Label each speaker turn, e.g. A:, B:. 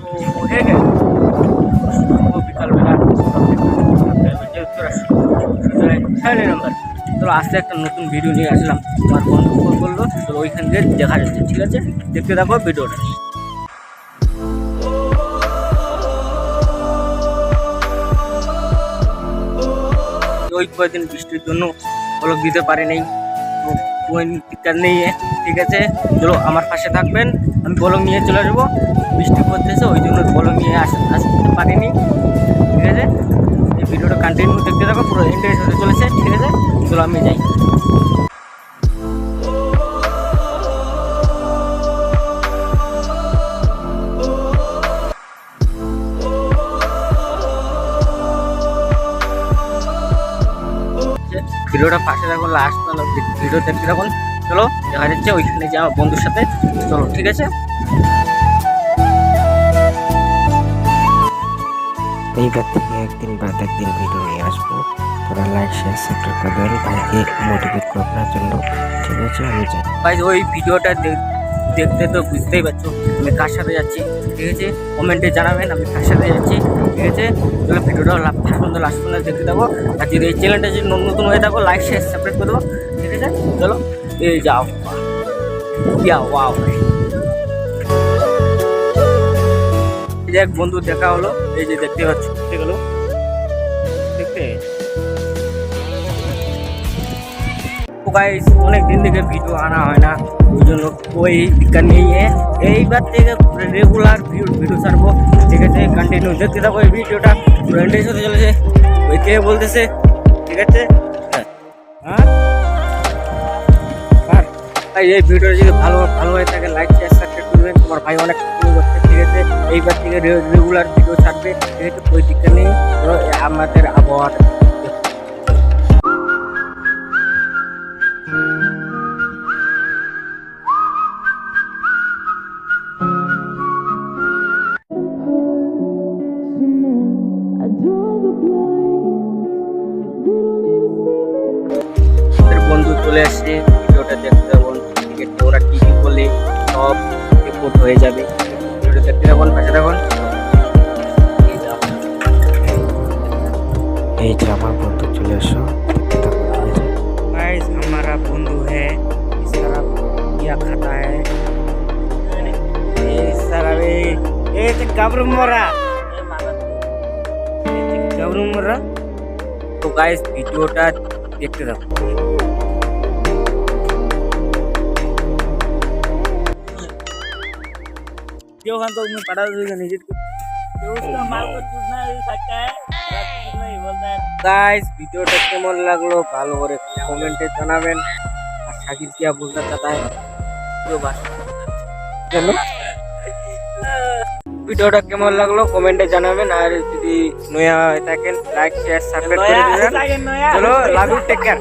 A: তো বিকালবেলা নম্বর তো আজকে একটা নতুন ভিডিও নিয়ে আসলাম। আমার বন্ধু ফোন করল তো ওইখান থেকে দেখা যাচ্ছে, ঠিক আছে? দেখতে থাকো ভিডিওটা ওই কয়েকদিন বৃষ্টির জন্য বলক দিতে পারে নেই তো নেই ঠিক আছে চলো আমার পাশে থাকবেন আমি বলক নিয়ে চলে যাব বৃষ্টি পড়তেছে, ওই জন্য বলক নিয়ে আস আসতে পারিনি। ঠিক আছে? এই ভিডিওটা কন্টিনিউ দেখতে থাকো, পুরো ইন্টারেস্ট হতে চলেছে, ঠিক আছে? চলো আমি যাই। ভিডিওটা পাশে রাখুন লাস্ট ভিডিও দেখতে থাকুন চলো দেখা যাচ্ছে ওইখানে যে আমার বন্ধুর সাথে। চলো ঠিক আছে?
B: এইবার থেকে একদিন বাদ একদিন ভিডিও নিয়ে আসব। তোরা লাইক শেয়ার সাবস্ক্রাইব করে দেবেন ভাইকে মোটিভেট করার জন্য। ঠিক আছে আমি যাই
A: ভাই ওই ভিডিওটা দেখ- দেখতে তো বুঝতেই পারছ, আমি কার সাথে যাচ্ছি, ঠিক আছে? কমেন্টে জানাবেন, আমি কার সাথে যাচ্ছি, ঠিক আছে? চলো ভিডিওটা লাস্ট পর্যন্ত লাস্ট পর্যন্ত দেখতে থাকো। আর যদি এই চ্যানেলটা যদি নতুন হয়ে থাকো লাইক শেয়ার সাবস্ক্রাইব করে দেবো ঠিক আছে? চলো, এই যাও ইয়া ওয়াও এক বন্ধু দেখা হলো, এই যে দেখতে পাচ্ছ ঠিক হলো দেখতে। গাইস অনেক দিন থেকে ভিডিও আনা হয় না। ওই জন্য ওই বিজ্ঞান নিয়ে এইবার থেকে রেগুলার ভিডিও ছাড়বো। ঠিক আছে কন্টিনিউ দেখতে থাকো এই ভিডিওটা। ফ্রেন্ডের সাথে চলেছে। ওই কে বলতেছে? ঠিক আছে? হ্যাঁ। হ্যাঁ? আর এই ভিডিও যদি ভালো ভালো হয়ে থাকে লাইক শেয়ার সাবস্ক্রাইব করবেন। তোমার ভাই অনেক করছে, ঠিক আছে? এইবার থেকে রেগুলার ভিডিও ছাড়বে। ঠিক আছে ওই দিকটা নেই আমাদের আবহাওয়াটা চলে আসছে ভিডিওটা দেখতে থাকুন ঠিক আছে ওরা কি কি বলে সব রিপোর্ট হয়ে যাবে ভিডিওটা দেখতে থাকুন পাশে থাকুন এই যাও।
B: এই যে আমার বন্ধু চলে এসো দেখতে থাকো ঠিক আছে
A: गाइस हमारा बंधु है इस तरह क्या खाता है इस तरह भी ए ते गबरू मोरा गबरू मोरा तो गाइस ভিডিওটা দেখতে থাকুন क्यों हम तो मैं पढ़ा दूंगा नहीं जित उसका माल को टूटना ही सकता है नहीं बोलता है গাইস ভিডিওটা কেমন লাগলো ভালো করে কমেন্টে জানাবেন আর শাকিব কিয়া বলতে চাতা है কেউ বাস চলো ভিডিওটা কেমন লাগলো কমেন্টে জানাবেন আর যদি নয়া হয়ে থাকেন লাইক শেয়ার সাবস্ক্রাইব করে দিবেন চলো লাভ ইউ টেক কেয়ার